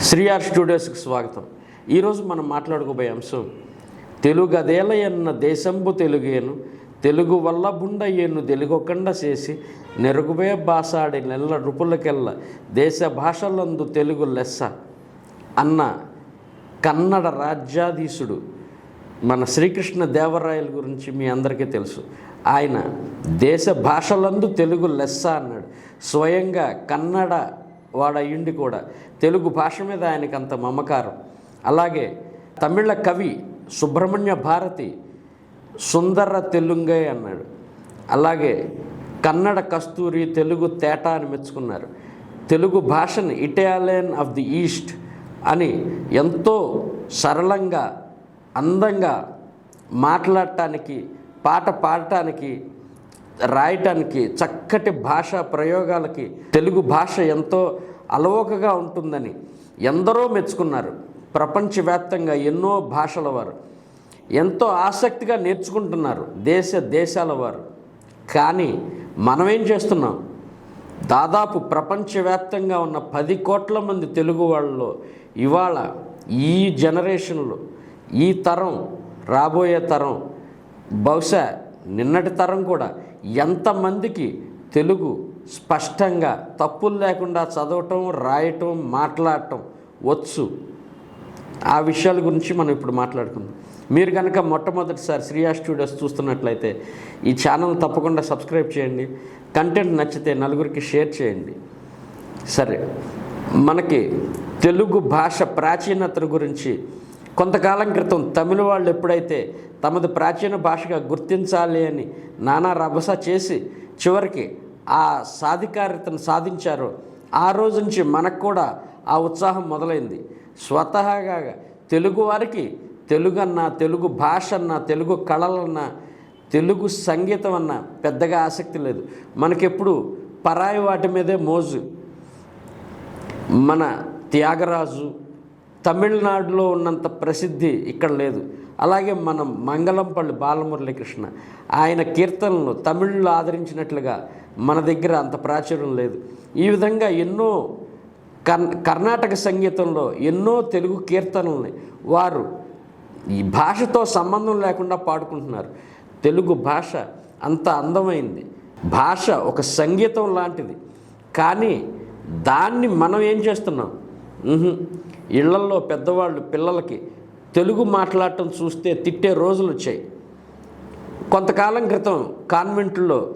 శ్రీఆర్ స్టూడియోస్కి స్వాగతం. ఈరోజు మనం మాట్లాడుకోబోయే అంశం తెలుగదేలయన్న దేశంబు తెలుగేను తెలుగు వల్ల బుండయ్యేను తెలుగొకండ చేసి నెరుగుబే బాసాడి నెల్ల రుపులకెల్ల దేశ భాషలందు తెలుగు లెస్స అన్న కన్నడ రాజ్యాధీశుడు మన శ్రీకృష్ణ దేవరాయల గురించి మీ అందరికీ తెలుసు. ఆయన దేశ భాషలందు తెలుగు లెస్స అన్నాడు. స్వయంగా కన్నడ వాడయ్యుండి కూడా తెలుగు భాష మీద ఆయనకు అంత మమకారం. అలాగే తమిళ కవి సుబ్రహ్మణ్య భారతి సుందర తెలుంగై అన్నాడు. అలాగే కన్నడ కస్తూరి తెలుగు తేట అని మెచ్చుకున్నారు. తెలుగు భాషను ఇటాలియన్ ఆఫ్ ది ఈస్ట్ అని ఎంతో సరళంగా అందంగా మాట్లాడటానికి పాట పాడటానికి రాయటానికి చక్కటి భాషా ప్రయోగాలకి తెలుగు భాష ఎంతో అలవోకగా ఉంటుందని ఎందరో మెచ్చుకున్నారు. ప్రపంచవ్యాప్తంగా ఎన్నో భాషల వారు ఎంతో ఆసక్తిగా నేర్చుకుంటున్నారు దేశ దేశాల వారు. కానీ మనమేం చేస్తున్నాం? దాదాపు ప్రపంచవ్యాప్తంగా ఉన్న పది కోట్ల మంది తెలుగు వాళ్ళలో ఇవాళ ఈ జనరేషన్లో ఈ తరం రాబోయే తరం బహుశా నిన్నటి తరం కూడా ఎంతమందికి తెలుగు స్పష్టంగా తప్పులు లేకుండా చదవటం రాయటం మాట్లాడటం వచ్చు? ఆ విషయాల గురించి మనం ఇప్పుడు మాట్లాడుకుందాం. మీరు కనుక మొట్టమొదటిసారి శ్రీయా స్టూడియోస్ చూస్తున్నట్లయితే ఈ ఛానల్ తప్పకుండా సబ్స్క్రైబ్ చేయండి. కంటెంట్ నచ్చితే నలుగురికి షేర్ చేయండి. సరే మనకి తెలుగు భాష ప్రాచీనత గురించి కొంతకాలం క్రితం తమిళ వాళ్ళు ఎప్పుడైతే తమది ప్రాచీన భాషగా గుర్తించాలి అని నానా రభస చేసి చివరికి ఆ సాధికారితను సాధించారో ఆ రోజు నుంచి మనకు కూడా ఆ ఉత్సాహం మొదలైంది. స్వతహాగా తెలుగు వారికి తెలుగు అన్న తెలుగు భాష అన్న తెలుగు కళలన్న తెలుగు సంగీతం అన్న పెద్దగా ఆసక్తి లేదు. మనకెప్పుడు పరాయి వాటి మీదే మోజు. మన త్యాగరాజు తమిళనాడులో ఉన్నంత ప్రసిద్ధి ఇక్కడ లేదు. అలాగే మన మంగళంపల్లి బాలమురళీకృష్ణ ఆయన కీర్తనలు తమిళ్ళు ఆదరించినట్లుగా మన దగ్గర అంత ప్రాచుర్యం లేదు. ఈ విధంగా ఎన్నో కర్ణాటక సంగీతంలో ఎన్నో తెలుగు కీర్తనల్ని వారు ఈ భాషతో సంబంధం లేకుండా పాడుకుంటున్నారు. తెలుగు భాష అంత అందమైంది. భాష ఒక సంగీతం లాంటిది. కానీ దాన్ని మనం ఏం చేస్తున్నాం? ఇళ్ళల్లో పెద్దవాళ్ళు పిల్లలకి తెలుగు మాట్లాడటం చూస్తే తిట్టే రోజులు వచ్చాయి. కొంతకాలం క్రితం కాన్వెంట్లో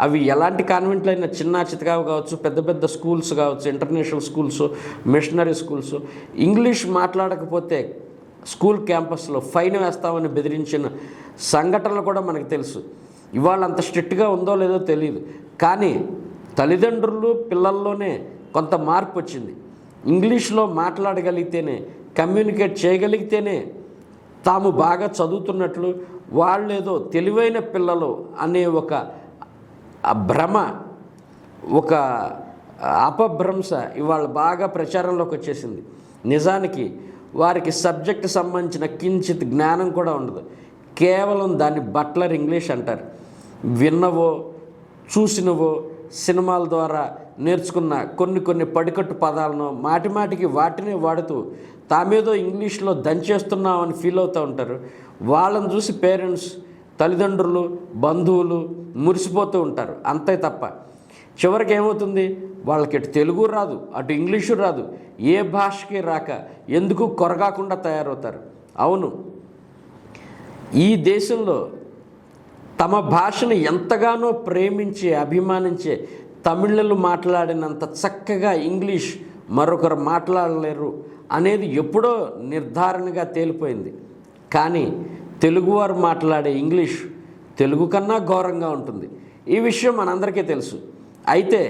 అవి ఎలాంటి కాన్వెంట్లు అయినా చిన్న చితకావు కావచ్చు పెద్ద పెద్ద స్కూల్స్ కావచ్చు international schools missionary schools English మాట్లాడకపోతే స్కూల్ క్యాంపస్లో ఫైన్ వేస్తామని బెదిరించిన సంఘటనలు కూడా మనకు తెలుసు. ఇవాళ అంత స్ట్రిక్ట్గా ఉందో లేదో తెలియదు కానీ తల్లిదండ్రులు పిల్లల్లోనే కొంత మార్పు వచ్చింది. ఇంగ్లీష్లో మాట్లాడగలిగితేనే కమ్యూనికేట్ చేయగలిగితేనే తాము బాగా చదువుతున్నట్లు వాళ్ళేదో తెలివైన పిల్లలు అనే ఒక భ్రమ ఒక అపభ్రంశ ఇవాళ బాగా ప్రచారంలోకి వచ్చేసింది. నిజానికి వారికి సబ్జెక్ట్ సంబంధించిన కించిత్ జ్ఞానం కూడా ఉండదు. కేవలం దాన్ని బట్లర్ ఇంగ్లీష్ అంటారు. విన్నవో చూసినవో సినిమాల ద్వారా నేర్చుకున్న కొన్ని కొన్ని పడికట్టు పదాలను మాటిమాటికి వాటిని వాటినే వాడుతూ తామేదో ఇంగ్లీష్లో దంచేస్తున్నామని ఫీల్ అవుతూ ఉంటారు. వాళ్ళని చూసి పేరెంట్స్ తల్లిదండ్రులు బంధువులు మురిసిపోతూ ఉంటారు. అంతే తప్ప చివరికి ఏమవుతుంది? వాళ్ళకి ఇటు తెలుగు రాదు అటు ఇంగ్లీషు రాదు ఏ భాషకి రాక ఎందుకు కొరగాకుండా తయారవుతారు? అవును. ఈ దేశంలో తమ భాషను ఎంతగానో ప్రేమించి అభిమానించే తమిళలు మాట్లాడినంత చక్కగా ఇంగ్లీష్ మరొకరు మాట్లాడలేరు అనేది ఎప్పుడో నిర్ధారణగా తేలిపోయింది. కానీ తెలుగువారు మాట్లాడే ఇంగ్లీష్ తెలుగు కన్నా ఘోరంగా ఉంటుంది. ఈ విషయం మనందరికీ తెలుసు. అయితే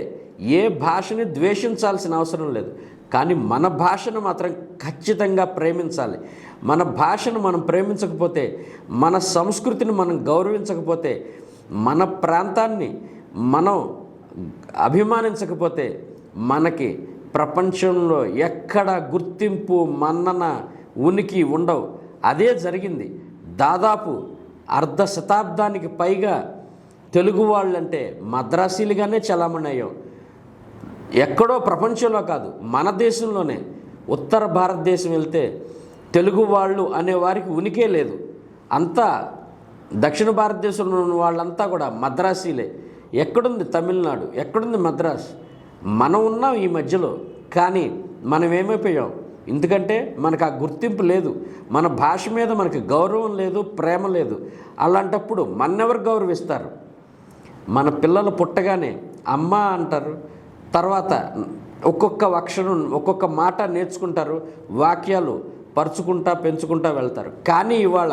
ఏ భాషని ద్వేషించాల్సిన అవసరం లేదు. కానీ మన భాషను మాత్రం ఖచ్చితంగా ప్రేమించాలి. మన భాషను మనం ప్రేమించకపోతే మన సంస్కృతిని మనం గౌరవించకపోతే మన ప్రాంతాన్ని మనం అభిమానించకపోతే మనకి ప్రపంచంలో ఎక్కడ గుర్తింపు మన్నన ఉనికి ఉండవు. అదే జరిగింది. దాదాపు అర్ధ శతాబ్దానికి పైగా తెలుగు వాళ్ళంటే మద్రాసీలుగానే చలామణి అయ్యాం ఎక్కడో ప్రపంచంలో కాదు మన దేశంలోనే. ఉత్తర భారతదేశం వెళ్తే తెలుగు వాళ్ళు అనే వారికి ఉనికే లేదు. అంతా దక్షిణ భారతదేశంలో ఉన్న వాళ్ళంతా కూడా మద్రాసీలే. ఎక్కడుంది తమిళనాడు? ఎక్కడుంది మద్రాస్? మనం ఉన్నాం ఈ మధ్యలో కానీ మనం ఏమైపోయాం? ఎందుకంటే మనకు ఆ గుర్తింపు లేదు. మన భాష మీద మనకి గౌరవం లేదు ప్రేమ లేదు. అలాంటప్పుడు మన్నెవరు గౌరవిస్తారు? మన పిల్లలు పుట్టగానే అమ్మ అంటారు తర్వాత ఒక్కొక్క అక్షరం ఒక్కొక్క మాట నేర్చుకుంటారు వాక్యాలు పరుచుకుంటా పెంచుకుంటా వెళ్తారు. కానీ ఇవాళ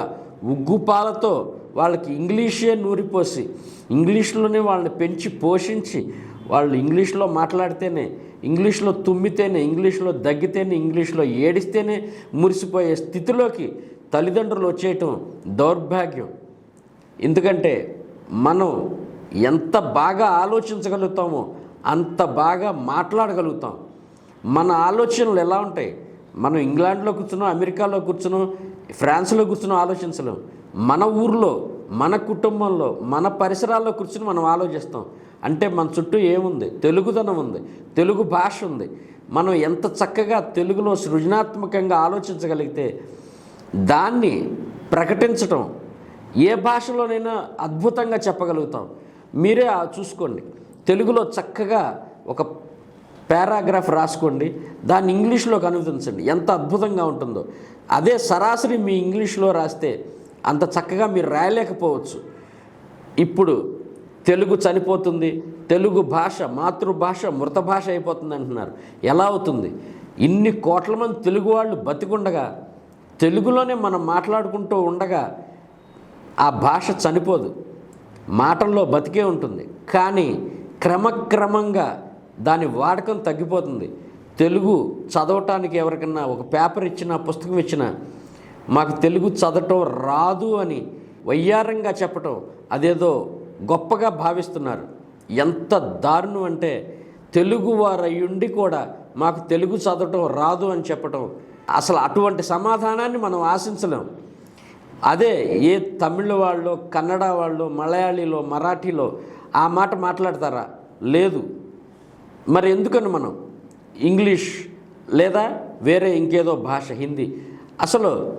ఉగ్గుపాలతో వాళ్ళకి ఇంగ్లీషే నూరిపోసి ఇంగ్లీష్లోనే వాళ్ళని పెంచి పోషించి వాళ్ళు ఇంగ్లీష్లో మాట్లాడితేనే ఇంగ్లీష్లో తుమ్మితేనే ఇంగ్లీష్లో దగ్గితేనే ఇంగ్లీష్లో ఏడిస్తేనే మురిసిపోయే స్థితిలోకి తల్లిదండ్రులు వచ్చేయటం దౌర్భాగ్యం. ఎందుకంటే మనం ఎంత బాగా ఆలోచించగలుగుతామో అంత బాగా మాట్లాడగలుగుతాం. మన ఆలోచనలు ఎలా ఉంటాయి? మనం ఇంగ్లాండ్లో కూర్చున్నాం అమెరికాలో కూర్చున్నాం ఫ్రాన్స్లో కూర్చున్నాం ఆలోచించలేం. మన ఊర్లో మన కుటుంబంలో మన పరిసరాల్లో కూర్చుని మనం ఆలోచిస్తాం. అంటే మన చుట్టూ ఏముంది? తెలుగుదనం ఉంది తెలుగు భాష ఉంది. మనం ఎంత చక్కగా తెలుగులో సృజనాత్మకంగా ఆలోచించగలిగితే దాన్ని ప్రకటించటం ఏ భాషలోనైనా అద్భుతంగా చెప్పగలుగుతాం. మీరే చూసుకోండి. తెలుగులో చక్కగా ఒక పారాగ్రాఫ్ రాసుకోండి. దాన్ని ఇంగ్లీష్లోకి అనువదించండి ఎంత అద్భుతంగా ఉంటుందో. అదే సరాసరి మీ ఇంగ్లీష్లో రాస్తే అంత చక్కగా మీరు రాయలేకపోవచ్చు. ఇప్పుడు తెలుగు చనిపోతుంది. తెలుగు భాష మాతృభాష మృత భాష అయిపోతుంది అంటున్నారు. ఎలా అవుతుంది? ఇన్ని కోట్ల మంది తెలుగు వాళ్ళు బతికుండగా తెలుగులోనే మనం మాట్లాడుకుంటూ ఉండగా ఆ భాష చనిపోదు. మాటల్లో బతికే ఉంటుంది. కానీ క్రమక్రమంగా దాని వాడకం తగ్గిపోతుంది. తెలుగు చదవటానికి ఎవరికన్నా ఒక పేపర్ ఇచ్చినా పుస్తకం ఇచ్చినా మాకు తెలుగు చదవటం రాదు అని వయ్యారంగా చెప్పటం అదేదో గొప్పగా భావిస్తున్నారు. ఎంత దారుణం అంటే తెలుగు వారయ్యుండి కూడా మాకు తెలుగు చదవటం రాదు అని చెప్పటం అసలు అటువంటి సమాధానాన్ని మనం ఆశించలేం. అదే ఏ తమిళ వాళ్ళు కన్నడ వాళ్ళు మలయాళీలో మరాఠీలో ఆ మాట మాట్లాడతారా? లేదు. మరి ఎందుకని మనం? ఇంగ్లీష్ లేదా వేరే ఇంకేదో భాష హిందీ. అసలు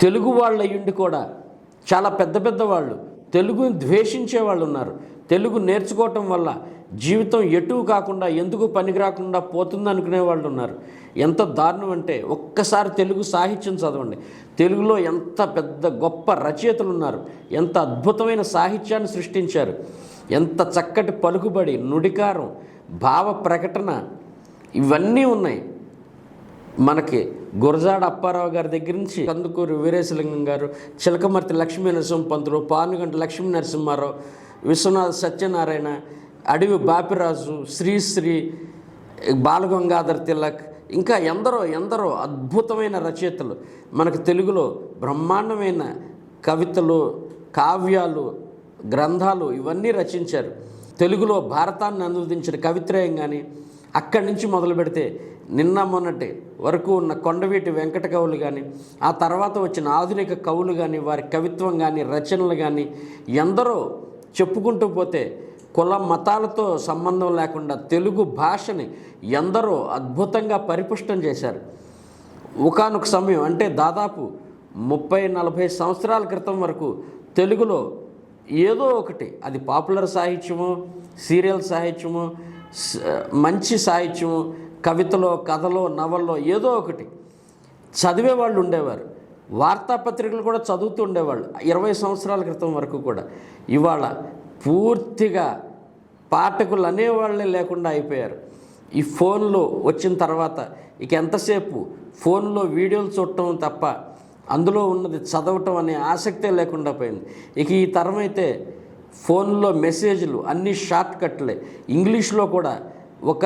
తెలుగు వాళ్ళు అయ్యుండి కూడా చాలా పెద్ద పెద్ద వాళ్ళు తెలుగుని ద్వేషించే వాళ్ళు ఉన్నారు తెలుగు నేర్చుకోవటం వల్ల జీవితం ఎటు కాకుండా ఎందుకు పనికి రాకుండా పోతుంది అనుకునే వాళ్ళు ఉన్నారు ఎంత దారుణం అంటే ఒక్కసారి తెలుగు సాహిత్యం చదవండి. తెలుగులో ఎంత పెద్ద గొప్ప రచయితలు ఉన్నారు ఎంత అద్భుతమైన సాహిత్యాన్ని సృష్టించారు. ఎంత చక్కటి పలుకుబడి నుడికారం భావ ప్రకటన ఇవన్నీ ఉన్నాయి. మనకి గురజాడ అప్పారావు గారి దగ్గర నుంచి కందుకూరు వీరేశలింగం గారు చిలకమర్తి లక్ష్మీ నరసింహ పంతులు పానుగంట లక్ష్మీ నరసింహారావు విశ్వనాథ్ సత్యనారాయణ అడవి బాపిరాజు శ్రీశ్రీ బాలగంగాధర్ తిలక్ ఇంకా ఎందరో ఎందరో అద్భుతమైన రచయితలు. మనకు తెలుగులో బ్రహ్మాండమైన కవితలు కావ్యాలు గ్రంథాలు ఇవన్నీ రచించారు. తెలుగులో భారతాన్ని అనువదించిన కవిత్రయం కానీ అక్కడి నుంచి మొదలు పెడితే నిన్న మొన్నటి వరకు ఉన్న కొండవీటి వెంకట కవులు కానీ ఆ తర్వాత వచ్చిన ఆధునిక కవులు కానీ వారి కవిత్వం కానీ రచనలు కానీ ఎందరో చెప్పుకుంటూ పోతే కుల మతాలతో సంబంధం లేకుండా తెలుగు భాషని ఎందరో అద్భుతంగా పరిపుష్టం చేశారు. ఒకనొక సమయం అంటే దాదాపు ముప్పై నలభై సంవత్సరాల క్రితం వరకు తెలుగులో ఏదో ఒకటి. అది పాపులర్ సాహిత్యము సీరియల్ సాహిత్యము మంచి సాహిత్యము కవితలో కథలో నవల్లో ఏదో ఒకటి. చదివే వాళ్ళు ఉండేవారు. వార్తాపత్రికలు కూడా చదువుతూ ఉండేవాళ్ళు ఇరవై సంవత్సరాల క్రితం వరకు కూడా. ఇవాళ పూర్తిగా పాఠకులు అనేవాళ్ళే లేకుండా అయిపోయారు. ఈ ఫోన్లో వచ్చిన తర్వాత ఇక ఎంతసేపు ఫోన్లో వీడియోలు చూడటం తప్ప అందులో ఉన్నది చదవటం అనే ఆసక్తే లేకుండా పోయింది. ఇక ఈ తరం అయితే ఫోన్లో మెసేజ్లు అన్ని షార్ట్ కట్లే. ఇంగ్లీష్లో కూడా ఒక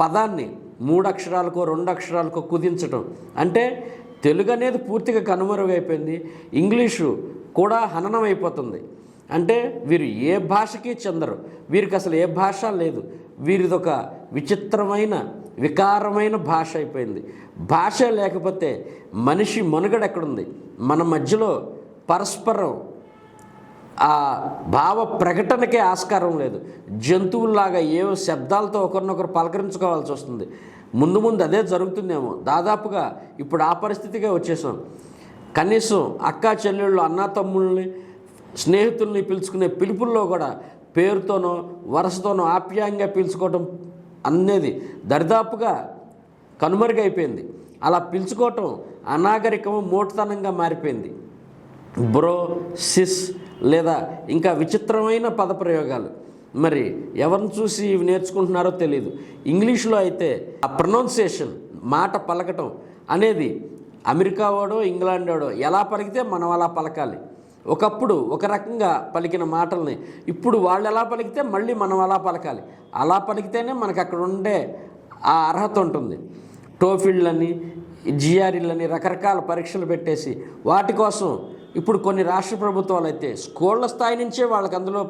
పదాన్ని మూడు అక్షరాలకో రెండు అక్షరాలకో కుదించటం. అంటే తెలుగు అనేది పూర్తిగా కనుమరుగైపోయింది. ఇంగ్లీషు కూడా హననం అయిపోతుంది అంటే వీరు ఏ భాషకి చెందరు? వీరికి అసలు ఏ భాష లేదు. వీరిదొక విచిత్రమైన వికారమైన భాష అయిపోయింది. భాష లేకపోతే మనిషి మనుగడ ఎక్కడుంది? మన మధ్యలో పరస్పరం ఆ భావ ప్రకటనకే ఆస్కారం లేదు. జంతువుల్లాగా ఏవో శబ్దాలతో ఒకరినొకరు పలకరించుకోవాల్సి వస్తుంది. ముందు ముందు అదే జరుగుతుందేమో. దాదాపుగా ఇప్పుడు ఆ పరిస్థితిగా వచ్చేసాం. కనీసం అక్కా చెల్లెళ్ళు అన్నతమ్ముల్ని స్నేహితుల్ని పిలుచుకునే పిలుపుల్లో కూడా పేరుతోనో వరుసతోనో ఆప్యాయంగా పిలుచుకోవడం అనేది దరిదాపుగా కనుమరుగైపోయింది. అలా పిలుచుకోవటం అనాగరికము మూటతనంగా మారిపోయింది. బ్రో సిస్ లేదా ఇంకా విచిత్రమైన పదప్రయోగాలు. మరి ఎవరిని చూసి ఇవి నేర్చుకుంటున్నారో తెలియదు ఇంగ్లీష్లో అయితే ఆ ప్రొనౌన్సియేషన్ మాట పలకటం అనేది అమెరికా వాడో ఇంగ్లాండ్ వాడో ఎలా పలికితే మనం అలా పలకాలి. ఒకప్పుడు ఒక రకంగా పలికిన మాటల్ని ఇప్పుడు వాళ్ళు ఎలా పలికితే మళ్ళీ మనం అలా పలకాలి. అలా పలికితేనే మనకు అక్కడ ఉండే ఆ అర్హత ఉంటుంది. టోఫిళ్ళని జిఆర్ఈలని రకరకాల పరీక్షలు పెట్టేసి వాటి కోసం ఇప్పుడు కొన్ని రాష్ట్ర ప్రభుత్వాలు అయితే స్కూళ్ళ స్థాయి నుంచే వాళ్ళకి అందులో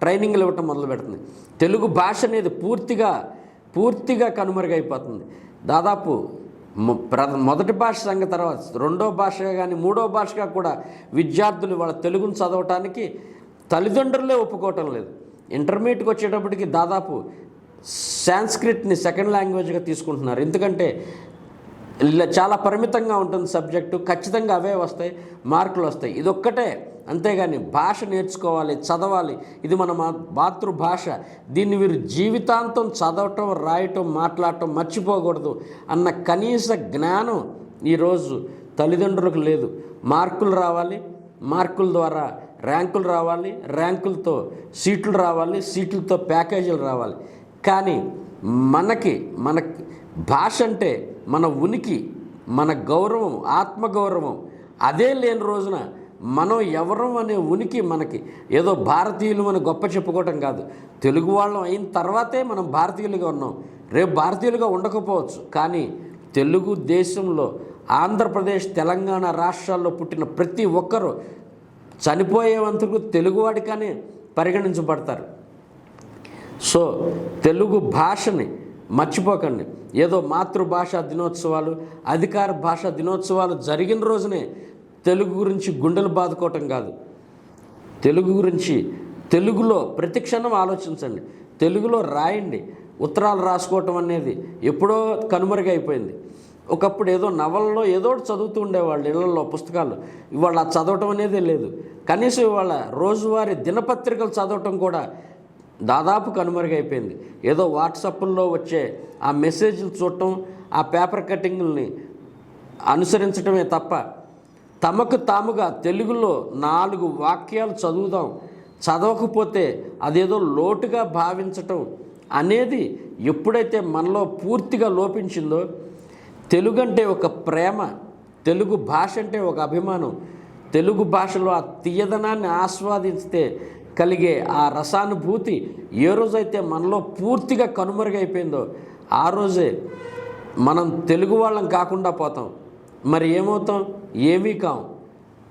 ట్రైనింగ్లు ఇవ్వటం మొదలు పెడుతుంది తెలుగు భాష అనేది పూర్తిగా పూర్తిగా కనుమరుగైపోతుంది. దాదాపు మొదటి భాష సంగతి తర్వాత రెండో భాషగా కానీ మూడో భాషగా కూడా విద్యార్థులు వాళ్ళ తెలుగును చదవటానికి తల్లిదండ్రులే ఒప్పుకోవటం లేదు. ఇంటర్మీడియట్కి వచ్చేటప్పటికి దాదాపు సాంస్క్రిట్ని సెకండ్ లాంగ్వేజ్గా తీసుకుంటున్నారు. ఎందుకంటే చాలా పరిమితంగా ఉంటుంది సబ్జెక్టు ఖచ్చితంగా అవే వస్తాయి మార్కులు వస్తాయి. ఇదొక్కటే. అంతేగాని భాష నేర్చుకోవాలి చదవాలి. ఇది మన మా మాతృభాష. దీన్ని వీరు జీవితాంతం చదవటం రాయటం మాట్లాడటం మర్చిపోకూడదు అన్న కనీస జ్ఞానం ఈరోజు తల్లిదండ్రులకు లేదు. మార్కులు రావాలి మార్కుల ద్వారా ర్యాంకులు రావాలి ర్యాంకులతో సీట్లు రావాలి సీట్లతో ప్యాకేజీలు రావాలి. కానీ మనకి మన భాష అంటే మన ఉనికి మన గౌరవం ఆత్మగౌరవం అదే లేని రోజున మనం ఎవరం అనే ఉనికి మనకి. ఏదో భారతీయులు అని గొప్ప చెప్పుకోవటం కాదు. తెలుగు వాళ్ళం అయిన తర్వాతే మనం భారతీయులుగా ఉన్నాం. రేపు భారతీయులుగా ఉండకపోవచ్చు. కానీ తెలుగు దేశంలో ఆంధ్రప్రదేశ్ తెలంగాణ రాష్ట్రాల్లో పుట్టిన ప్రతి ఒక్కరూ చనిపోయేంతకు తెలుగువాడిగానే పరిగణించబడతారు. సో తెలుగు భాషని మర్చిపోకండి. ఏదో మాతృభాష దినోత్సవాలు అధికార భాష దినోత్సవాలు జరిగిన రోజునే తెలుగు గురించి గుండెలు బాదుకోవటం కాదు. తెలుగు గురించి తెలుగులో ప్రతి క్షణం ఆలోచించండి. తెలుగులో రాయండి. ఉత్తరాలు రాసుకోవటం అనేది ఎప్పుడో కనుమరుగైపోయింది ఒకప్పుడు ఏదో నవలలో ఏదో ఒకటి చదువుతూ ఉండేవాళ్ళు ఇళ్ళలో పుస్తకాలు. ఇవాళ చదవటం అనేది లేదు. కనీసం ఇవాళ రోజువారీ దినపత్రికలు చదవటం కూడా దాదాపు కనుమరుగైపోయింది ఏదో వాట్సాప్ల్లో వచ్చే ఆ మెసేజ్లు చూడటం ఆ పేపర్ కటింగ్ని అనుసరించడమే తప్ప తమకు తాముగా తెలుగులో నాలుగు వాక్యాలు చదువుదాం. చదవకపోతే అదేదో లోటుగా భావించటం అనేది ఎప్పుడైతే మనలో పూర్తిగా లోపించిందో తెలుగు అంటే ఒక ప్రేమ తెలుగు భాష అంటే ఒక అభిమానం. తెలుగు భాషలో ఆ తీయదనాన్ని ఆస్వాదిస్తే కలిగే ఆ రసానుభూతి ఏ రోజైతే మనలో పూర్తిగా కనుమరుగైపోయిందో ఆ రోజే మనం తెలుగు వాళ్ళం కాకుండా పోతాం. మరి ఏమవుతాం? ఏమీ కాం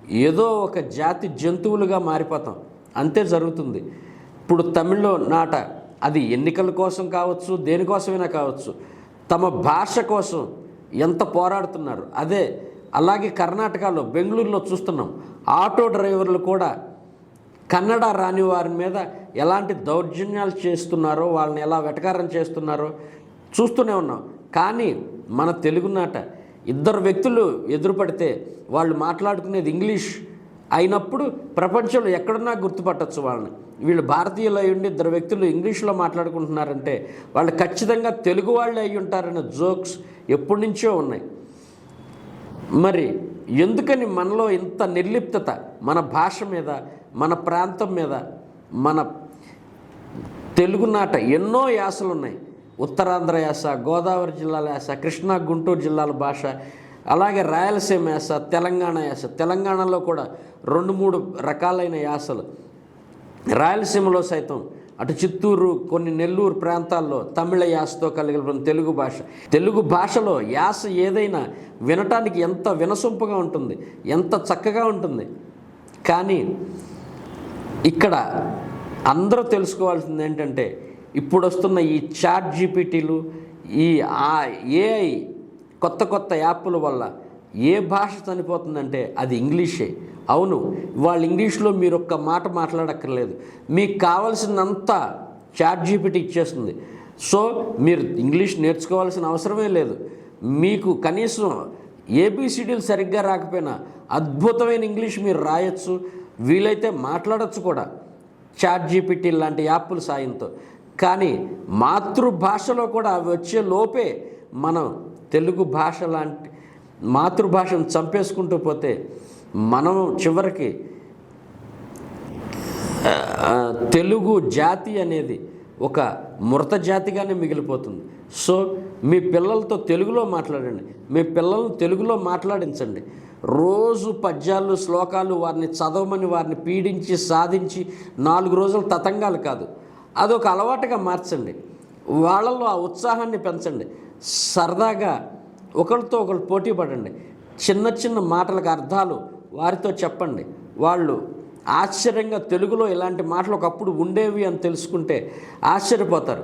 ఏదో ఒక జాతి జంతువులుగా మారిపోతాం. అంతే జరుగుతుంది. ఇప్పుడు తమిళ్ళో నాట అది ఎన్నికల కోసం కావచ్చు దేనికోసమైనా కావచ్చు తమ భాష కోసం ఎంత పోరాడుతున్నారు. అదే అలాగే కర్ణాటకలో బెంగళూరులో చూస్తున్నాం. ఆటో డ్రైవర్లు కూడా కన్నడ రాని వారి మీద ఎలాంటి దౌర్జన్యాలు చేస్తున్నారో వాళ్ళని ఎలా వెటకారం చేస్తున్నారో చూస్తూనే ఉన్నాం. కానీ మన తెలుగునాట ఇద్దరు వ్యక్తులు ఎదురుపడితే వాళ్ళు మాట్లాడుకునేది ఇంగ్లీష్ అయినప్పుడు ప్రపంచంలో ఎక్కడున్నా గుర్తుపట్టచ్చు వాళ్ళని. వీళ్ళు భారతీయులు అయి ఉండి ఇద్దరు వ్యక్తులు ఇంగ్లీష్లో మాట్లాడుకుంటున్నారంటే వాళ్ళు ఖచ్చితంగా తెలుగు వాళ్ళు అయి ఉంటారనే జోక్స్ ఎప్పటి నుంచో ఉన్నాయి. మరి ఎందుకని మనలో ఇంత నిర్లిప్తత మన భాష మీద మన ప్రాంతం మీద మన తెలుగునాట ఎన్నో యాసలు ఉన్నాయి ఉత్తరాంధ్ర యాస గోదావరి జిల్లాల యాస కృష్ణా గుంటూరు జిల్లాల భాష అలాగే రాయలసీమ యాస తెలంగాణ యాస. తెలంగాణలో కూడా రెండు మూడు రకాలైన యాసలు. రాయలసీమలో సైతం అటు చిత్తూరు కొన్ని నెల్లూరు ప్రాంతాల్లో తమిళ యాసతో కలిగిన తెలుగు భాష. తెలుగు భాషలో యాస ఏదైనా వినటానికి ఎంత వినసొంపుగా ఉంటుంది ఎంత చక్కగా ఉంటుంది. కానీ ఇక్కడ అందరూ తెలుసుకోవాల్సింది ఏంటంటే ఇప్పుడు వస్తున్న ఈ చాట్ జీపీటీలు ఈ ఆ ఏఐ కొత్త కొత్త యాప్ల వల్ల ఏ భాష చనిపోతుందంటే అది ఇంగ్లీషే. అవును వాళ్ళు ఇంగ్లీష్లో మీరు ఒక్క మాట మాట్లాడక్కర్లేదు. మీకు కావాల్సినంత చాట్ జీపీటీ ఇచ్చేస్తుంది. సో మీరు ఇంగ్లీష్ నేర్చుకోవాల్సిన అవసరమే లేదు. మీకు కనీసం ఏబిసిడీలు సరిగ్గా రాకపోయినా అద్భుతమైన ఇంగ్లీష్ మీరు రాయొచ్చు. వీలైతే మాట్లాడచ్చు కూడా. చాట్ జీపీటీ లాంటి యాప్ల సాయంతో. కానీ మాతృభాషలో కూడా అవి వచ్చే లోపే మనం తెలుగు భాష లాంటి మాతృభాషను చంపేసుకుంటూ పోతే మనం చివరికి తెలుగు జాతి అనేది ఒక మృత జాతిగానే మిగిలిపోతుంది. సో మీ పిల్లలతో తెలుగులో మాట్లాడండి. మీ పిల్లలను తెలుగులో మాట్లాడించండి. రోజు పద్యాలు శ్లోకాలు వారిని చదవమని వారిని పీడించి సాధించి నాలుగు రోజులు తతంగాలు కాదు. అదొక అలవాటుగా మార్చండి. వాళ్ళల్లో ఆ ఉత్సాహాన్ని పెంచండి. సరదాగా ఒకరితో ఒకరు పోటీ పడండి. చిన్న చిన్న మాటలకు అర్థాలు వారితో చెప్పండి. వాళ్ళు ఆశ్చర్యంగా తెలుగులో ఇలాంటి మాటలు ఒకప్పుడు ఉండేవి అని తెలుసుకుంటే ఆశ్చర్యపోతారు.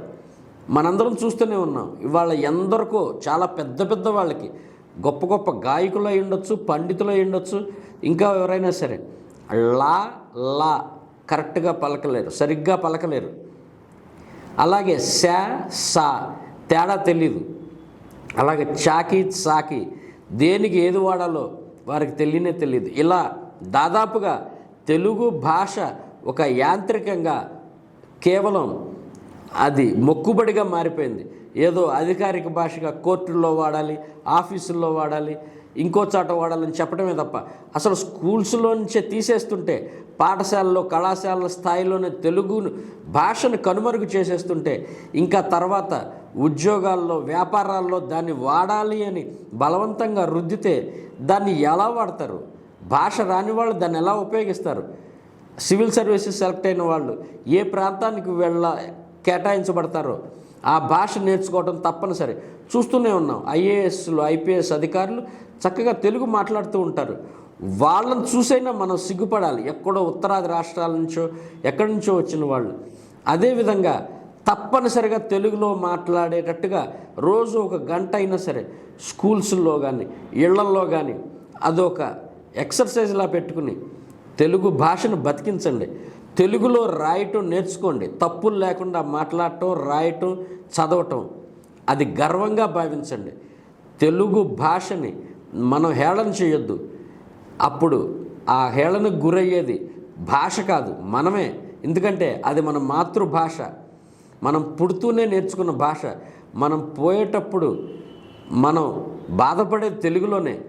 మనందరం చూస్తూనే ఉన్నాం. ఇవాళ ఎందరికో చాలా పెద్ద పెద్ద వాళ్ళకి గొప్ప గొప్ప గాయకులు అయి ఉండొచ్చు పండితులు అయి ఉండొచ్చు ఇంకా ఎవరైనా సరే. లా లా కరెక్ట్గా పలకలేరు. సరిగ్గా పలకలేరు. అలాగే శా సా తేడా తెలీదు. అలాగే చాకి సాకి దేనికి ఏది వాడాలో వారికి తెలియనే తెలియదు ఇలా దాదాపుగా తెలుగు భాష ఒక యాంత్రికంగా కేవలం అది మొక్కుబడిగా మారిపోయింది. ఏదో అధికారిక భాషగా కోర్టుల్లో వాడాలి ఆఫీసుల్లో వాడాలి ఇంకో చోట వాడాలని చెప్పడమే తప్ప. అసలు స్కూల్స్లో నుంచే తీసేస్తుంటే పాఠశాలలో కళాశాలల స్థాయిలోనే తెలుగు భాషను కనుమరుగు చేసేస్తుంటే ఇంకా తర్వాత ఉద్యోగాల్లో వ్యాపారాల్లో దాన్ని వాడాలి అని బలవంతంగా రుద్దితే దాన్ని ఎలా వాడతారు? భాష రాని వాళ్ళు దాన్ని ఎలా ఉపయోగిస్తారు? సివిల్ సర్వీసెస్ సెలెక్ట్ అయిన వాళ్ళు ఏ ప్రాంతానికి వెళ్ళ కేటాయించబడతారో ఆ భాష నేర్చుకోవడం తప్పనిసరి. చూస్తూనే ఉన్నాం ఐఏఎస్లు ఐపీఎస్ అధికారులు చక్కగా తెలుగు మాట్లాడుతూ ఉంటారు. వాళ్ళని చూసైనా మనం సిగ్గుపడాలి. ఎక్కడో ఉత్తరాది రాష్ట్రాల నుంచో ఎక్కడి నుంచో వచ్చిన వాళ్ళు. అదేవిధంగా తప్పనిసరిగా తెలుగులో మాట్లాడేటట్టుగా రోజు ఒక గంట అయినా సరే స్కూల్స్లో కానీ ఇళ్ళల్లో కానీ అదొక ఎక్సర్సైజ్లా పెట్టుకుని తెలుగు భాషను బతికించండి. తెలుగులో రాయటం నేర్చుకోండి. తప్పులు లేకుండా మాట్లాడటం రాయటం చదవటం అది గర్వంగా భావించండి. తెలుగు భాషని మనం హేళన చేయొద్దు. అప్పుడు ఆ హేళనకు గురయ్యేది భాష కాదు మనమే. ఎందుకంటే అది మన మాతృభాష. మనం పుడుతూనే నేర్చుకున్న భాష. మనం పోయేటప్పుడు మనం బాధపడే తెలుగులోనే.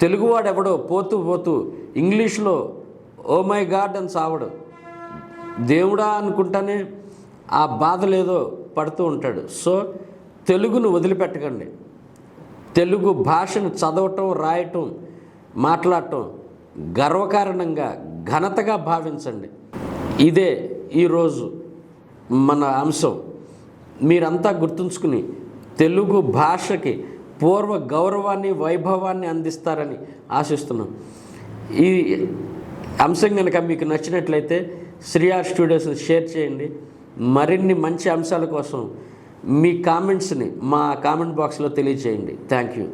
తెలుగువాడెవడో పోతూ పోతూ ఇంగ్లీష్లో ఓ మై గాడ్ అని సావడు. దేవుడా అనుకుంటానే ఆ బాధలేదో పడుతూ ఉంటాడు. సో తెలుగును వదిలిపెట్టకండి. తెలుగు భాషను చదవటం రాయటం మాట్లాడటం గర్వకారణంగా ఘనతగా భావించండి. ఇదే ఈరోజు మన అంశం. మీరంతా గుర్తుంచుకుని తెలుగు భాషకి పూర్వ గౌరవాన్ని వైభవాన్ని అందిస్తారని ఆశిస్తున్నాం. ఈ అంశం కనుక మీకు నచ్చినట్లయితే శ్రీఆర్ స్టూడియోస్ని షేర్ చేయండి. మరిన్ని మంచి అంశాల కోసం మీ కామెంట్స్ని మా కామెంట్ బాక్స్లో తెలియచేయండి. Thank you